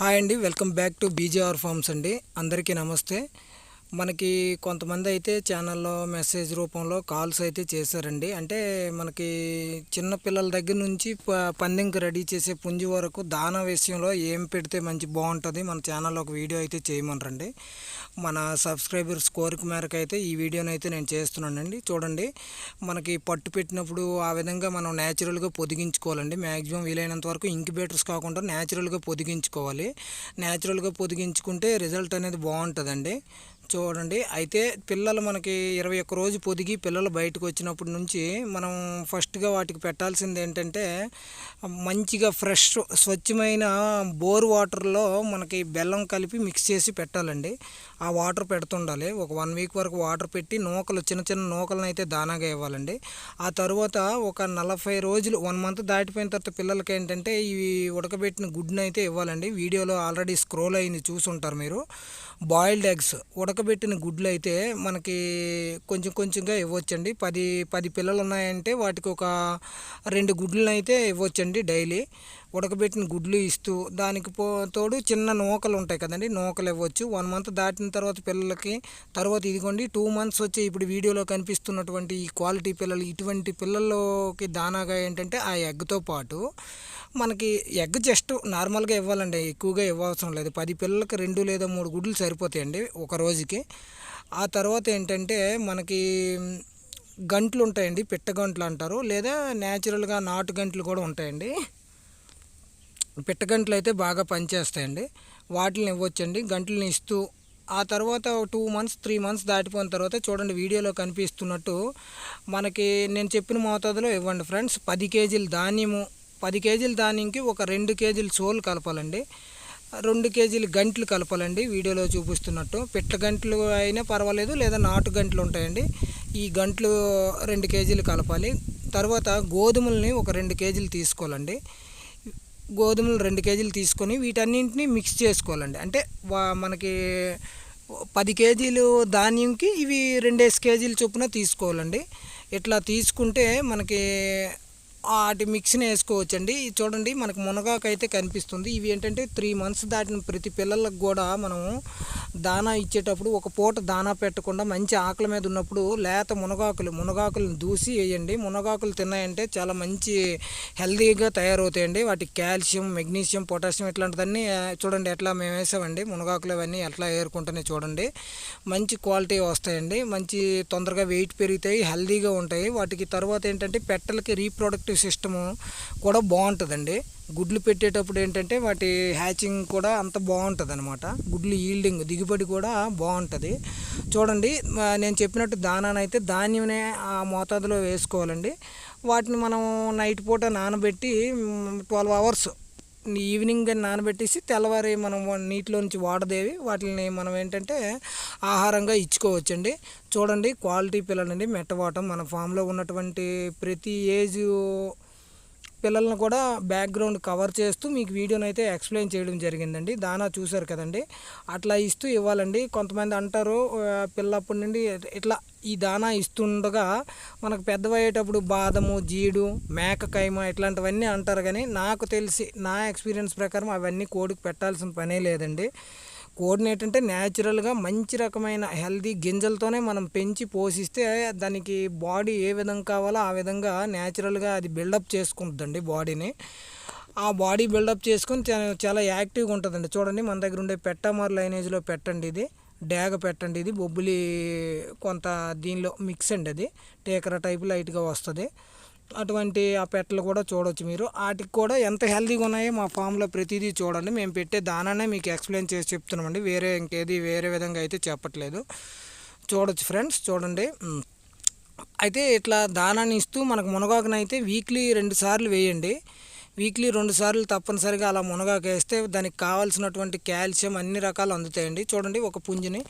Hi అండి welcome back to BJR farms అండి. అందరికీ నమస్తే. మనకి కొంతమంది అయితే ఛానల్లో మెసేజ్ రూపంలో కాల్స్ అయితే చేశారండి. అంటే మనకి చిన్న పిల్లల దగ్గర నుంచి ప- పందెంకి రెడీ చేసే పుంజి వరకు దాన విషయంలో ఏం పెడితే మంచి బాగుంటుంది మన ఛానల్లో ఒక వీడియో అయితే చేయమనరండి. మన సబ్స్క్రైబర్స్ కోరిక మేరకు అయితే ఈ వీడియోని అయితే నేను చేస్తున్నానండి. చూడండి మనకి పట్టు పెట్టినప్పుడు ఆ విధంగా మనం న్యాచురల్గా పొదిగించుకోవాలండి. మ్యాక్సిమం వీలైనంత వరకు ఇంక్యుబేటర్స్ కాకుండా న్యాచురల్గా పొదిగించుకోవాలి. న్యాచురల్గా పొదిగించుకుంటే రిజల్ట్ అనేది బాగుంటుందండి. చూడండి. అయితే పిల్లలు మనకి ఇరవై ఒక్క రోజు పొదిగి పిల్లలు బయటకు వచ్చినప్పటి నుంచి మనం ఫస్ట్గా వాటికి పెట్టాల్సింది ఏంటంటే మంచిగా ఫ్రెష్ స్వచ్ఛమైన బోర్ వాటర్లో మనకి బెల్లం కలిపి మిక్స్ చేసి పెట్టాలండి. ఆ వాటర్ పెడుతుండాలి. ఒక వన్ వీక్ వరకు వాటర్ పెట్టి నూకలు చిన్న చిన్న నూకలను అయితే దానాగా ఇవ్వాలండి. ఆ తర్వాత ఒక నలభై రోజులు వన్ మంత్ దాటిపోయిన తర్వాత పిల్లలకి ఏంటంటే ఇవి ఉడకబెట్టిన గుడ్డుని అయితే ఇవ్వాలండి. వీడియోలో ఆల్రెడీ స్క్రోల్ అయింది చూసుంటారు మీరు. బాయిల్డ్ ఎగ్స్ ఉడకబెట్టిన గుడ్లు అయితే మనకి కొంచెం కొంచెంగా ఇవ్వచ్చండి. పది పది పిల్లలు ఉన్నాయంటే వాటికి ఒక రెండు గుడ్లను అయితే ఇవ్వచ్చండి డైలీ. ఉడకబెట్టిన గుడ్లు ఇస్తూ దానికి పో తోడు చిన్న నూకలు ఉంటాయి కదండి నూకలు ఇవ్వచ్చు. వన్ మంత్ దాటిన తర్వాత పిల్లలకి తర్వాత ఇదిగోండి టూ మంత్స్ వచ్చే ఇప్పుడు వీడియోలో కనిపిస్తున్నటువంటి ఈ క్వాలిటీ పిల్లలు ఇటువంటి పిల్లల్లోకి దానాగా ఏంటంటే ఆ ఎగ్తో పాటు మనకి ఎగ్ జస్ట్ నార్మల్గా ఇవ్వాలండి ఎక్కువగా ఇవ్వవసరం లేదు. పది పిల్లలకి రెండు లేదా మూడు గుడ్లు సరిపోతాయండి ఒక రోజుకి. ఆ తర్వాత ఏంటంటే మనకి గంట్లు ఉంటాయండి పిట్ట గంట్లు అంటారు. లేదా న్యాచురల్గా నాటు గంట్లు కూడా ఉంటాయండి. పిట్టగంటలు అయితే బాగా పనిచేస్తాయండి. వాటిని ఇవ్వచ్చండి. గంటలను ఇస్తూ ఆ తర్వాత టూ మంత్స్ త్రీ మంత్స్ దాటిపోయిన తర్వాత చూడండి వీడియోలో కనిపిస్తున్నట్టు మనకి నేను చెప్పిన మోతాదులో ఇవ్వండి ఫ్రెండ్స్. పది కేజీల ధాన్యము పది కేజీల ధాన్యంకి ఒక రెండు కేజీల సోలు కలపాలండి. రెండు కేజీలు గంటలు కలపాలండి వీడియోలో చూపిస్తున్నట్టు. పిట్ట గంటలు అయినా పర్వాలేదు లేదా నాటు గంటలు ఉంటాయండి. ఈ గంటలు రెండు కేజీలు కలపాలి. తర్వాత గోధుమల్ని ఒక రెండు కేజీలు తీసుకోవాలండి. గోధుమలు రెండు కేజీలు తీసుకొని వీటన్నింటిని మిక్స్ చేసుకోవాలండి. అంటే వా- మనకి పది కేజీలు ధాన్యంకి ఇవి రెండేసి కేజీలు చొప్పున తీసుకోవాలండి. ఇట్లా తీసుకుంటే మనకి వాటి మిక్స్ని వేసుకోవచ్చండి. చూడండి మనకు మునగాకు అయితే కనిపిస్తుంది. ఇవి ఏంటంటే త్రీ మంత్స్ దాటిన ప్రతి పిల్లలకు కూడా మనము దానా ఇచ్చేటప్పుడు ఒక పూట దానా పెట్టకుండా మంచి ఆకలి మీద ఉన్నప్పుడు లేత మునగాకులు మునగాకులను దూసి వేయండి. మునగాకులు తిన్నాయంటే చాలా మంచి హెల్తీగా తయారవుతాయండి. వాటికి కాల్షియం మెగ్నీషియం పొటాషియం ఇట్లాంటివన్నీ చూడండి ఎట్లా మేము వేసామండి. మునగాకులు అవన్నీ ఎట్లా ఏరుకుంటున్నాయి చూడండి. మంచి క్వాలిటీ వస్తాయండి. మంచి తొందరగా వెయిట్ పెరుగుతాయి హెల్తీగా ఉంటాయి. వాటికి తర్వాత ఏంటంటే పెట్టలకి రీప్రొడక్టివ్ సిస్టము కూడా బాగుంటుందండి. గుడ్లు పెట్టేటప్పుడు ఏంటంటే వాటి హ్యాచింగ్ కూడా అంత బాగుంటుంది అనమాట గుడ్లు ఈల్డింగ్ దిగుబడి కూడా బాగుంటుంది. చూడండి నేను చెప్పినట్టు దానానైతే ధాన్యమే ఆ మోతాదులో వేసుకోవాలండి. వాటిని మనం నైట్ పూట నానబెట్టి ట్వెల్వ్ అవర్స్ ఈవినింగ్ నానబెట్టేసి తెల్లవారి మనం నీటిలో నుంచి వాడదేవి. వాటిని మనం ఏంటంటే ఆహారంగా ఇచ్చుకోవచ్చండి. చూడండి క్వాలిటీ పిల్లలండి. మెట్టవాటం మన ఫామ్లో ఉన్నటువంటి ప్రతి ఏజ్ పిల్లలను కూడా బ్యాక్గ్రౌండ్ కవర్ చేస్తూ మీకు వీడియోని అయితే ఎక్స్ప్లెయిన్ చేయడం జరిగిందండి. దానా చూశారు కదండి. అట్లా ఇస్తూ ఇవ్వాలండి. కొంతమంది అంటారు పిల్లప్పటి నుండి ఇట్లా ఈ దానా ఇస్తుండగా మనకు పెద్దవయ్యేటప్పుడు బాదము జీడు మేక కైమ ఇట్లాంటివన్నీ అంటారు కానీ నాకు తెలిసి నా ఎక్స్పీరియన్స్ ప్రకారం అవన్నీ కోడికి పెట్టాల్సిన పనే లేదండి. కోడిని ఏంటంటే న్యాచురల్గా మంచి రకమైన హెల్దీ గింజలతోనే మనం పెంచి పోషిస్తే దానికి బాడీ ఏ విధంగా కావాలో ఆ విధంగా న్యాచురల్గా అది బిల్డప్ చేసుకుంటుందండి బాడీని. ఆ బాడీ బిల్డప్ చేసుకుని చాలా యాక్టివ్గా ఉంటుందండి. చూడండి మన దగ్గర ఉండే పెట్టమార్ లైనేజ్లో పెట్టండి ఇది. డ్యాగ పెట్టండి. ఇది బొబ్బులి కొంత దీనిలో మిక్స్ అండి అది. టేకర టైప్ లైట్గా వస్తుంది. అటువంటి ఆ పెట్టలు కూడా చూడవచ్చు మీరు. వాటికి కూడా ఎంత హెల్తీగా ఉన్నాయో మా ఫామ్లో ప్రతిదీ చూడండి. మేము పెట్టే దానానే మీకు ఎక్స్ప్లెయిన్ చేసి చెప్తున్నామండి. వేరే ఇంకేది వేరే విధంగా అయితే చెప్పట్లేదు. చూడొచ్చు ఫ్రెండ్స్ చూడండి. అయితే ఇట్లా దానాన్ని ఇస్తూ మనకు మునగాకునైతే వీక్లీ రెండు సార్లు వేయండి. వీక్లీ రెండు సార్లు తప్పనిసరిగా అలా మునగాకు వేస్తే దానికి కావాల్సినటువంటి కాల్షియం అన్ని రకాలు అందుతాయండి. చూడండి ఒక పుంజుని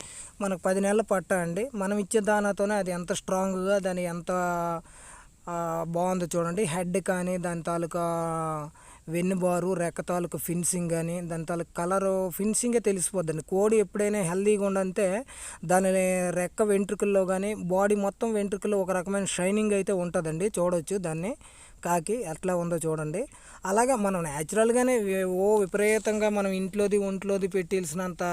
మనకు పది నెలల పట్ట అండి మనం ఇచ్చే దానాతోనే అది ఎంత స్ట్రాంగ్గా దాని ఎంత బాగుందో చూడండి. హెడ్ కానీ దాని తాలూకా వెన్నుబారు రెక్క తాలూకు ఫిన్సింగ్ కానీ దాని తాలూకు కలరు ఫిన్సింగే తెలిసిపోద్దండి. కోడి ఎప్పుడైనా హెల్తీగా ఉండంతే దాని రెక్క వెంట్రుకల్లో కానీ బాడీ మొత్తం వెంట్రుకల్లో ఒక రకమైన షైనింగ్ అయితే ఉంటుందండి. చూడవచ్చు దాన్ని. కాకి ఎట్లా ఉందో చూడండి. అలాగా మనం న్యాచురల్గానే ఓ విపరీతంగా మనం ఇంట్లోది ఒంట్లోది పెట్టాల్సినంత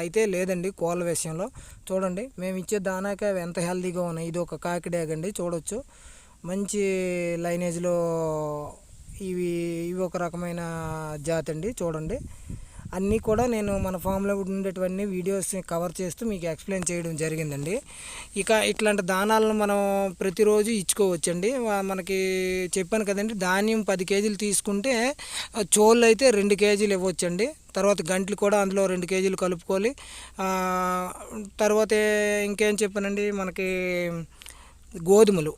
అయితే లేదండి కోళ్ళ విషయంలో. చూడండి మేము ఇచ్చే దానాక అవి ఎంత హెల్తీగా ఉన్నాయి. ఇది ఒక కాకిడాగ్ అండి చూడొచ్చు. మంచి లైనేజ్లో ఇవి ఇవి ఒక రకమైన జాతి అండి చూడండి. అన్నీ కూడా నేను మన ఫామ్లో ఉండేటువంటి వీడియోస్ కవర్ చేస్తూ మీకు ఎక్స్ప్లెయిన్ చేయడం జరిగిందండి. ఇక ఇట్లాంటి దానాలను మనం ప్రతిరోజు ఇచ్చుకోవచ్చండి. మనకి చెప్పాను కదండి ధాన్యం పది కేజీలు తీసుకుంటే చోళ్ళు అయితే రెండు కేజీలు ఇవ్వచ్చండి. తర్వాత గంటలు కూడా అందులో రెండు కేజీలు కలుపుకోవాలి. తర్వాత ఇంకేం చెప్పానండి మనకి గోధుమలు.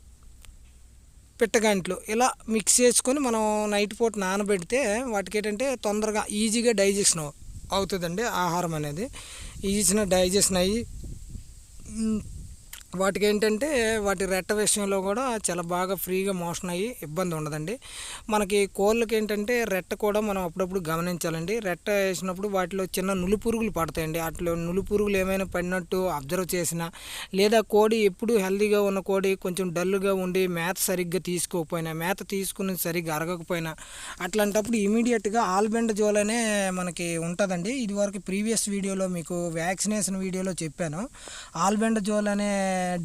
పిట్టగంట్లు ఇలా మిక్స్ చేసుకొని మనం నైట్ పూట నానబెడితే వాటికి ఏంటంటే తొందరగా ఈజీగా డైజెషన్ అవుతుందండి ఆహారం అనేది. ఈజీగా డైజెషన్ అయ్యి వాటికి ఏంటంటే వాటి రెట్ట విషయంలో కూడా చాలా బాగా ఫ్రీగా మోషన్ అయ్యి ఇబ్బంది ఉండదండి. మనకి కోళ్ళకి ఏంటంటే రెట్ట కూడా మనం అప్పుడప్పుడు గమనించాలండి. రెట్ట వేసినప్పుడు వాటిలో చిన్న నులు పురుగులు పడతాయండి. అట్లా నులు పురుగులు ఏమైనా పడినట్టు అబ్జర్వ్ చేసినా లేదా కోడి ఎప్పుడు హెల్దీగా ఉన్న కోడి కొంచెం డల్గా ఉండి మేత సరిగ్గా తీసుకోకపోయినా మేత తీసుకుని సరిగ్గా అరగకపోయినా అట్లాంటప్పుడు ఇమీడియట్గా ఆల్బెండ జోల్ అనే మనకి ఉంటుందండి. ఇది వరకు ప్రీవియస్ వీడియోలో మీకు వ్యాక్సినేషన్ వీడియోలో చెప్పాను. ఆల్బెండ జోల్ అనే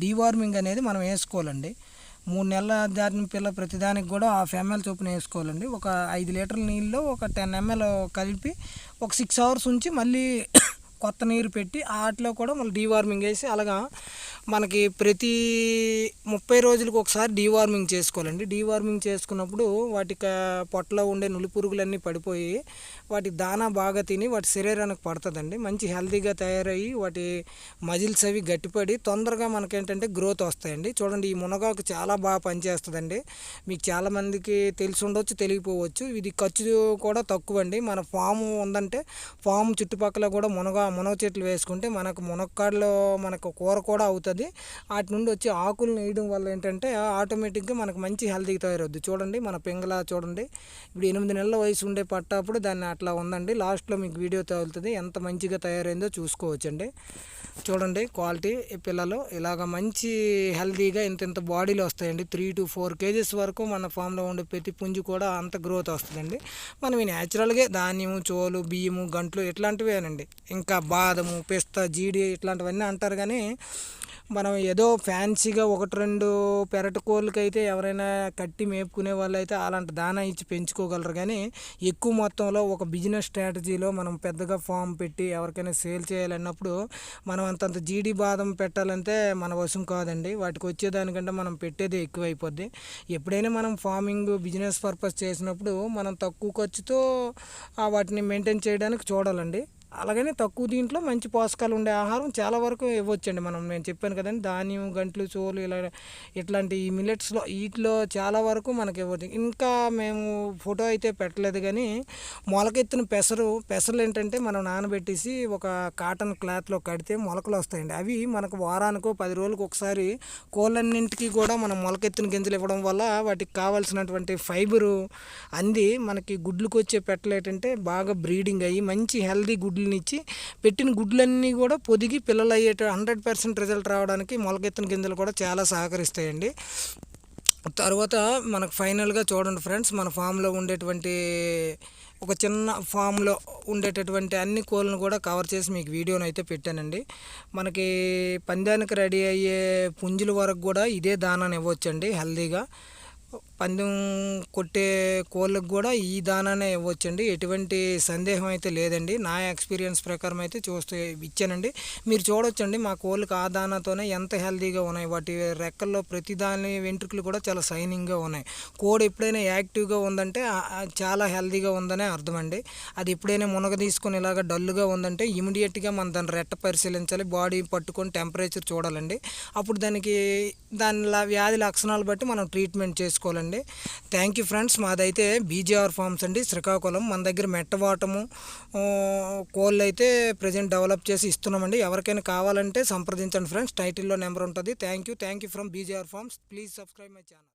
డీవార్మింగ్ అనేది మనం వేసుకోవాలండి. మూడు నెలల దాటిన పిల్ల ప్రతిదానికి కూడా హాఫ్ ఎంఎల్ చొప్పున వేసుకోవాలండి. ఒక ఐదు లీటర్ల నీళ్ళలో ఒక టెన్ ఎంఎల్ కలిపి ఒక సిక్స్ అవర్స్ ఉంచి మళ్ళీ కొత్త నీరు పెట్టి వాటిలో కూడా మళ్ళీ డీవార్మింగ్ వేసి అలాగా మనకి ప్రతి ముప్పై రోజులకు ఒకసారి డీవార్మింగ్ చేసుకోవాలండి. డీవార్మింగ్ చేసుకున్నప్పుడు వాటి పొట్టలో ఉండే నులి పురుగులన్నీ పడిపోయి వాటి దానా బాగా తిని వాటి శరీరానికి పడుతుందండి. మంచి హెల్తీగా తయారయ్యి వాటి మజిల్స్ అవి గట్టిపడి తొందరగా మనకేంటంటే గ్రోత్ వస్తాయండి. చూడండి ఈ మునగాకు చాలా బాగా పనిచేస్తుందండి. మీకు చాలామందికి తెలిసి ఉండొచ్చు తెలియకపోవచ్చు. ఇది ఖర్చు కూడా తక్కువ అండి మన ఫామ్ ఉందంటే ఫామ్ చుట్టుపక్కల కూడా మునగ మునగ చెట్లు వేసుకుంటే మనకు మునక్కాడలో మనకు కూర కూడా అవుతుంది. వాటి నుండి వచ్చే ఆకులను వేయడం వల్ల ఏంటంటే ఆటోమేటిక్గా మనకు మంచి హెల్తీగా తయారవుద్ది. చూడండి మన పెంగల చూడండి. ఇప్పుడు ఎనిమిది నెలల వయసు ఉండే పట్టప్పుడు దాన్ని అట్లా ఉందండి. లాస్ట్లో మీకు వీడియో తగులుతుంది. ఎంత మంచిగా తయారైందో చూసుకోవచ్చండి. చూడండి క్వాలిటీ పిల్లలు ఇలాగ మంచి హెల్తీగా ఇంత ఇంత బాడీలో వస్తాయండి. త్రీ టు ఫోర్ కేజెస్ వరకు మన ఫామ్లో ఉండే ప్రతి పుంజు కూడా అంత గ్రోత్ వస్తుందండి. మనం ఈ న్యాచురల్గా ధాన్యము చోలు బియ్యము గంట్లు ఇట్లాంటివేనండి. ఇంకా బాదము పిస్తా జీడి ఇట్లాంటివన్నీ అంటారు కానీ మనం ఏదో ఫ్యాన్సీగా ఒకటి రెండు పెరటి కోళ్ళకైతే ఎవరైనా కట్టి మేపుకునే వాళ్ళు అయితే అలాంటి దానా ఇచ్చి పెంచుకోగలరు. కానీ ఎక్కువ మొత్తంలో ఒక బిజినెస్ స్ట్రాటజీలో మనం పెద్దగా ఫామ్ పెట్టి ఎవరికైనా సేల్ చేయాలన్నప్పుడు మనం అంతంత జీడి బాదం పెట్టాలంటే మన వశం కాదండి. వాటికి వచ్చేదానికంటే మనం పెట్టేదే ఎక్కువైపోద్ది. ఎప్పుడైనా మనం ఫార్మింగ్ బిజినెస్ పర్పస్ చేసినప్పుడు మనం తక్కువ ఖర్చుతో వాటిని మెయింటైన్ చేయడానికి చూడాలండి. అలాగనే తక్కువ దీంట్లో మంచి పోషకాలు ఉండే ఆహారం చాలా వరకు ఇవ్వచ్చండి మనం. నేను చెప్పాను కదండి ధాన్యం గంట్లు చోలు ఇలా ఇట్లాంటి ఈ మిల్లెట్స్లో వీటిలో చాలా వరకు మనకి ఇవ్వచ్చు. ఇంకా మేము ఫోటో అయితే పెట్టలేదు కానీ మొలకెత్తిన పెసరు పెసలు ఏంటంటే మనం నానబెట్టేసి ఒక కాటన్ క్లాత్లో కడితే మొలకలు వస్తాయండి. అవి మనకు వారానికో పది రోజులకు ఒకసారి కోళ్ళన్నింటికి కూడా మనం మొలకెత్తిన గింజలు ఇవ్వడం వల్ల వాటికి కావాల్సినటువంటి ఫైబరు అంది మనకి గుడ్లకు వచ్చే పెట్టలు ఏంటంటే బాగా బ్రీడింగ్ అయ్యి మంచి హెల్దీ గుడ్లను ఇచ్చి పెట్టిన గుడ్లన్నీ కూడా పొదిగి పిల్లలు అయ్యేట హండ్రెడ్ పర్సెంట్ రిజల్ట్ రావడానికి మొలకెత్తిన గింజలు కూడా చాలా సహకరిస్తాయండి. తర్వాత మనకు ఫైనల్గా చూడండి ఫ్రెండ్స్ మన ఫామ్లో ఉండేటువంటి ఒక చిన్న ఫామ్లో ఉండేటటువంటి అన్ని కోళ్ళను కూడా కవర్ చేసి మీకు వీడియోని అయితే పెట్టానండి. మనకి పందానికి రెడీ అయ్యే పుంజుల వరకు కూడా ఇదే దానాన్ని ఇవ్వచ్చండి హెల్దీగా. పందెం కొట్టే కోళ్ళకు కూడా ఈ దానానే ఇవ్వచ్చండి. ఎటువంటి సందేహం అయితే లేదండి. నా ఎక్స్పీరియన్స్ ప్రకారం అయితే చూస్తే ఇచ్చానండి. మీరు చూడొచ్చండి మా కోళ్ళకి ఆ దానాతోనే ఎంత హెల్తీగా ఉన్నాయి. వాటి రెక్కల్లో ప్రతి దాని వెంట్రుకలు కూడా చాలా షైనింగ్గా ఉన్నాయి. కోడి ఎప్పుడైనా యాక్టివ్గా ఉందంటే చాలా హెల్తీగా ఉందనే అర్థం అండి అది ఎప్పుడైనా మునగ తీసుకొని ఇలాగ డల్గా ఉందంటే ఇమీడియట్గా మనం దాన్ని రెట్ట పరిశీలించాలి. బాడీ పట్టుకొని టెంపరేచర్ చూడాలండి. అప్పుడు దానికి దానిలా వ్యాధి లక్షణాలు బట్టి మనం ట్రీట్మెంట్ చేసుకోవాలండి. థ్యాంక్ యూ ఫ్రెండ్స్ మాదైతే బీజేఆర్ ఫార్మ్స్ అండి. శ్రీకాకుళం. మన దగ్గర మెట్టవాటము కోళ్ళు అయితే ప్రజెంట్ డెవలప్ చేసి ఇస్తున్నామండి. ఎవరికైనా కావాలంటే సంప్రదించండి ఫ్రెండ్స్ టైటిల్లో నెంబర్ ఉంటుంది. Thank you thank you from BJR farms please subscribe my channel